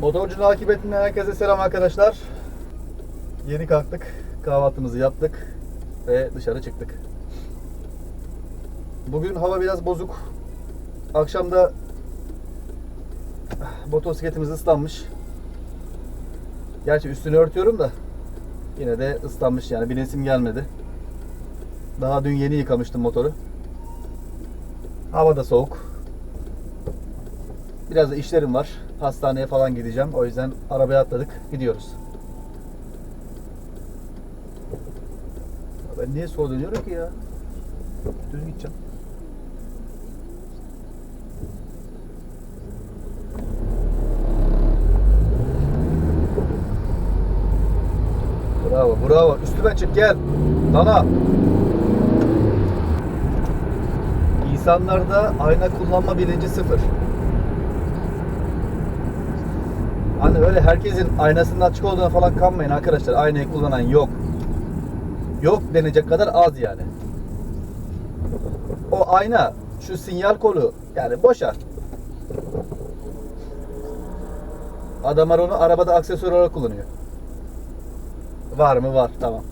Motorcunun akıbetinden herkese selam arkadaşlar. Yeni kalktık, kahvaltımızı yaptık ve dışarı çıktık. Bugün hava biraz bozuk. Akşamda motosikletimiz ıslanmış. Gerçi üstünü örtüyorum da yine de ıslanmış yani binesim gelmedi. Daha dün yeni yıkamıştım motoru. Hava da soğuk. Biraz da işlerim var. Hastaneye falan gideceğim. O yüzden arabaya atladık. Gidiyoruz. Ben niye sola dönüyorum ki ya? Düz gideceğim. Bravo, bravo. Üstüme çık gel. Dana. İnsanlarda ayna kullanma bilinci sıfır. Hani öyle herkesin aynasının açık olduğuna falan kanmayın arkadaşlar. Aynayı kullanan yok. Yok denecek kadar az yani. O ayna, şu sinyal kolu yani boşa. Adamlar onu arabada aksesuar olarak kullanıyor. Var mı? Var. Tamam.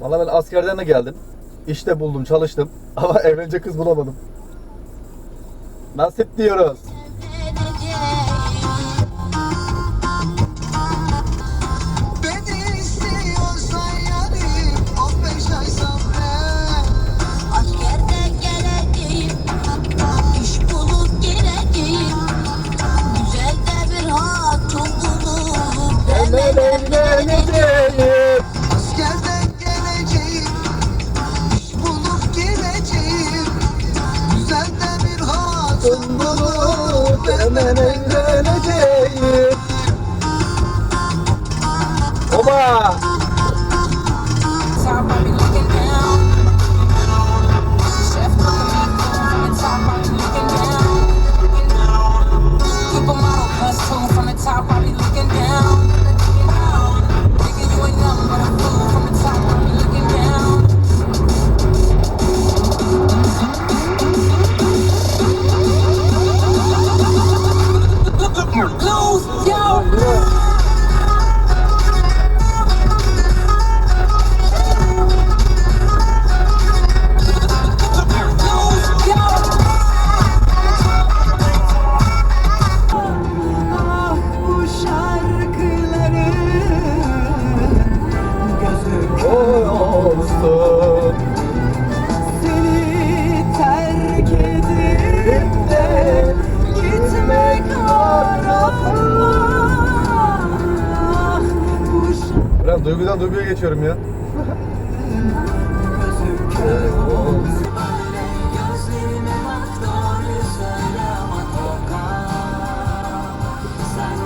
Valla ben askerden de geldim. İşte buldum, çalıştım. Ama evlenecek kız bulamadım. Nasip diyoruz.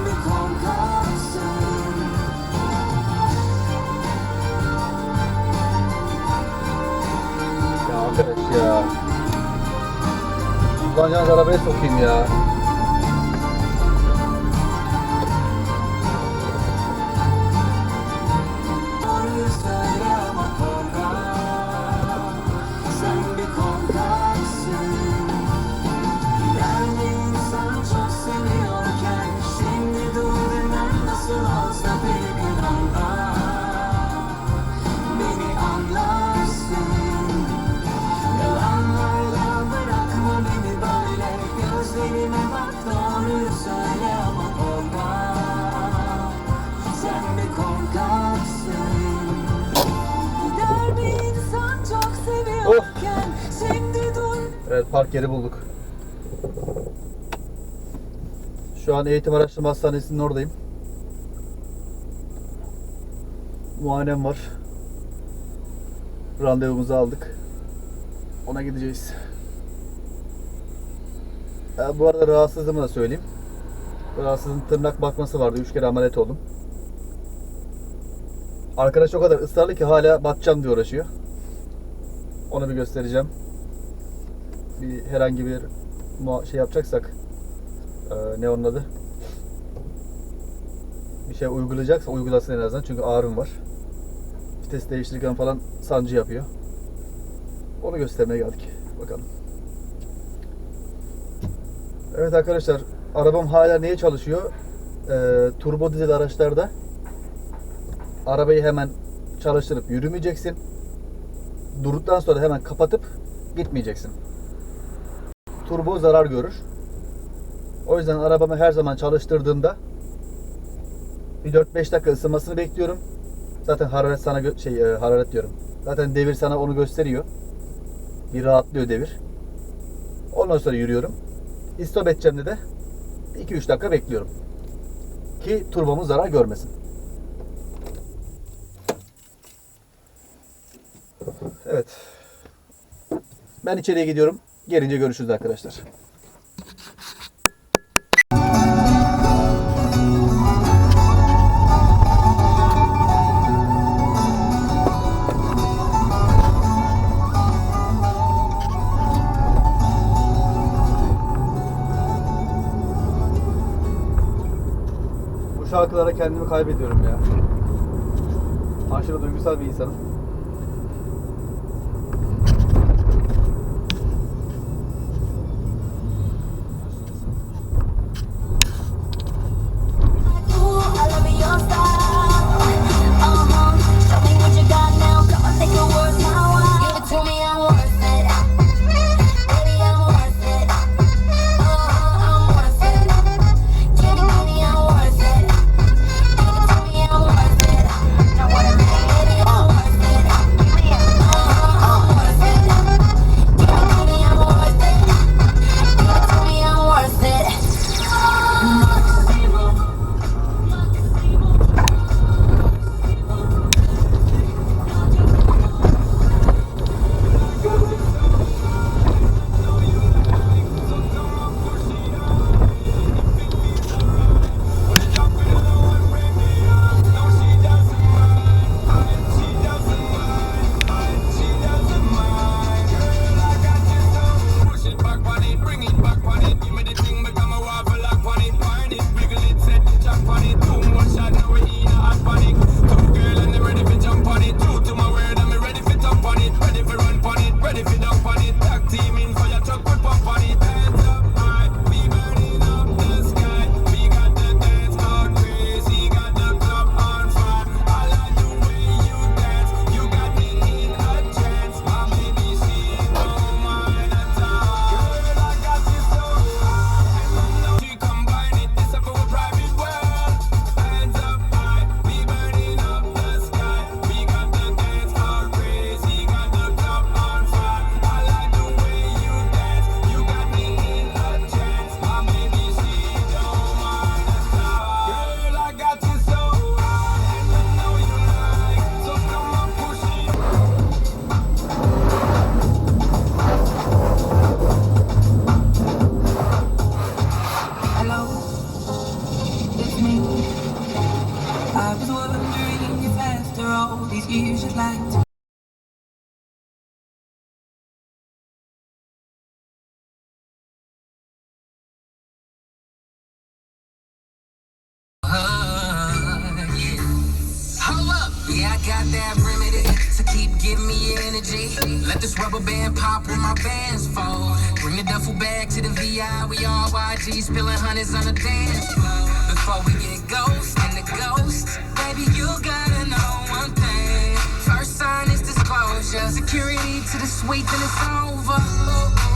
Bir korkaksın. Ya arkadaş ya. Kullanacağınız arabaya sokayım ya. Park yeri bulduk. Şu an Eğitim Araştırma Hastanesi'nin oradayım. Muayenem var. Randevumuzu aldık. Ona gideceğiz. Ha, bu arada rahatsızlığımı da söyleyeyim. Rahatsızlığın tırnak bakması vardı. Üç kere ameliyat oldum. Arkadaş o kadar ısrarlı ki hala batacağım diye uğraşıyor. Onu bir göstereceğim. Bir herhangi bir şey yapacaksak e, ne onun adı? Bir şey uygulayacaksa uygulasın en azından çünkü ağrım var. Vites değiştirirken falan sancı yapıyor. Onu göstermeye geldik. Bakalım. Evet arkadaşlar arabam hala neye çalışıyor? Ee, turbo dizel araçlarda arabayı hemen çalıştırıp yürümeyeceksin. Durduktan sonra hemen kapatıp gitmeyeceksin. Turbo zarar görür. O yüzden arabamı her zaman çalıştırdığımda bir 4-5 dakika ısınmasını bekliyorum. Zaten hararet sana şey e, hararet diyorum. Zaten devir sana onu gösteriyor. Bir rahatlıyor devir. Ondan sonra yürüyorum. İstop edeceğimde de 2-3 dakika bekliyorum. Ki turbomuz zarar görmesin. Evet. Ben içeriye gidiyorum. Gelince görüşürüz arkadaşlar. Bu şarkılara kendimi kaybediyorum ya. Aşırı duygusal bir insanım. Energy. Let this rubber band pop when my bands fold. Bring the duffel bag to the VI, we all YG spilling hundreds on the dance floor. Before we get ghost and the ghost, baby, you gotta know one thing. First sign is disclosure, security to the suite, then it's over.